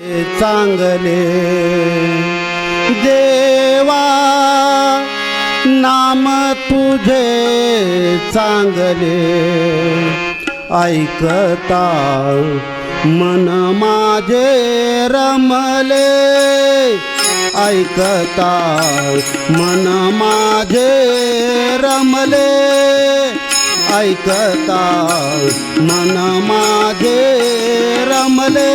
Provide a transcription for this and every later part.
चांगले. देवा नाम तुझे चांगले. ऐकता मन माझे रमले. ऐकता मन माझे रमले. ऐकता मन माझे रमले.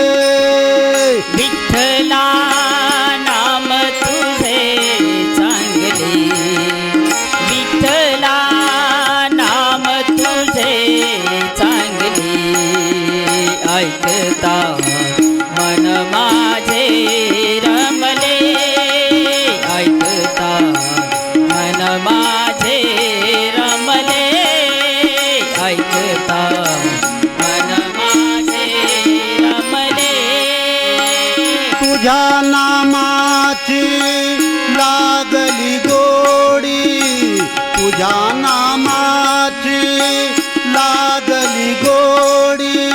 लागली गोडी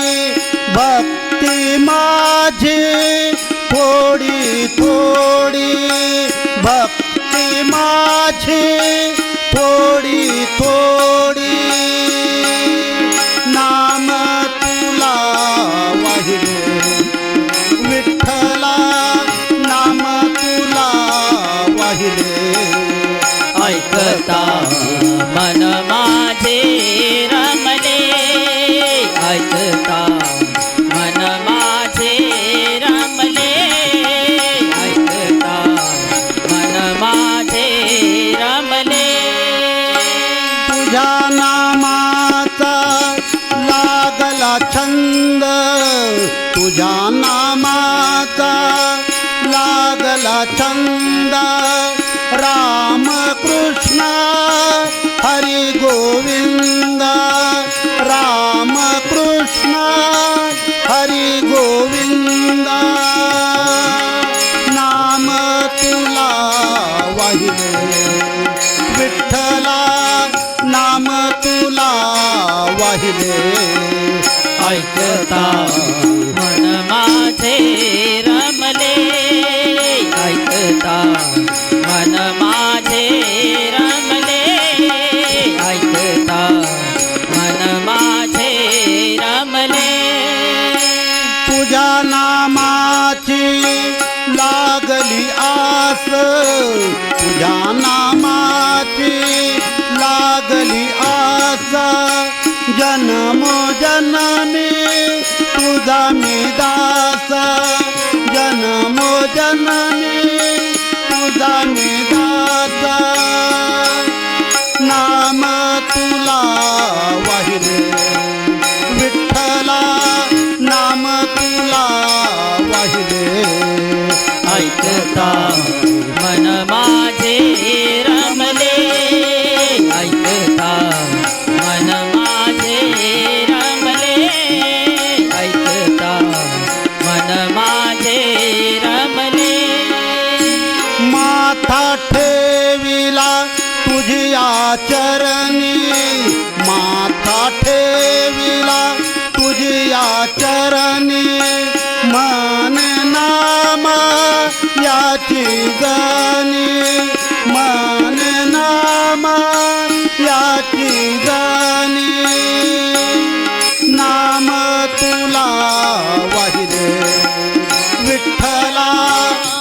भक्ती माझी थोडी थोडी भक्ती माझी थोडी कृष्ण हरि गोविंद राम कृष्ण हरी गोविंद नाम तुला वाहिले विठ्ठला नाम तुला वाहिले ऐकता तुझ्या नामाची लागली आसा जन्म जननी तुझा मी दास. जन्म जननी तुझा मी दास. नाम तुला वाहिले विठ्ठला नाम तुला वाहिले ऐकता चरणी माथा ठेविला तुझ्या चरणी मन नाम याची गाणी मन नाम याची गाणी नाम तुला वाहिले. विठ्ठला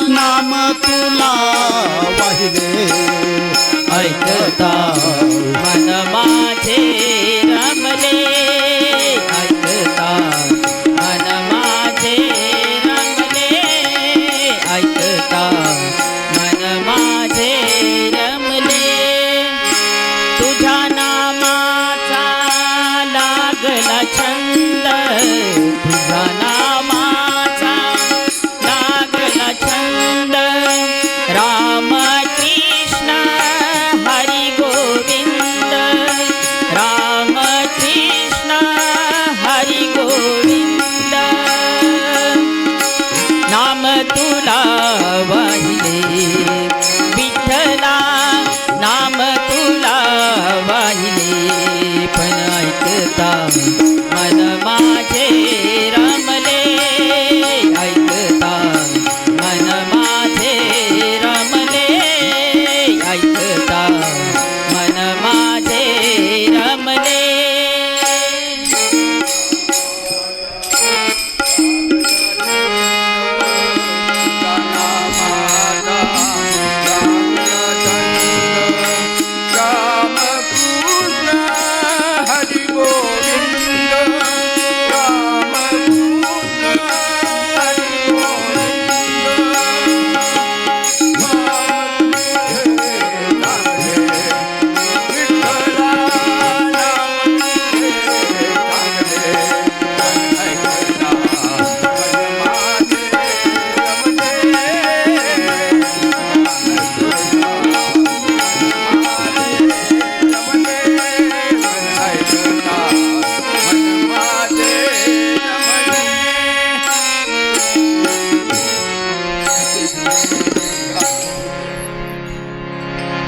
नाम तुला वाहिले. ऐकता मन माझे तुला वाहिले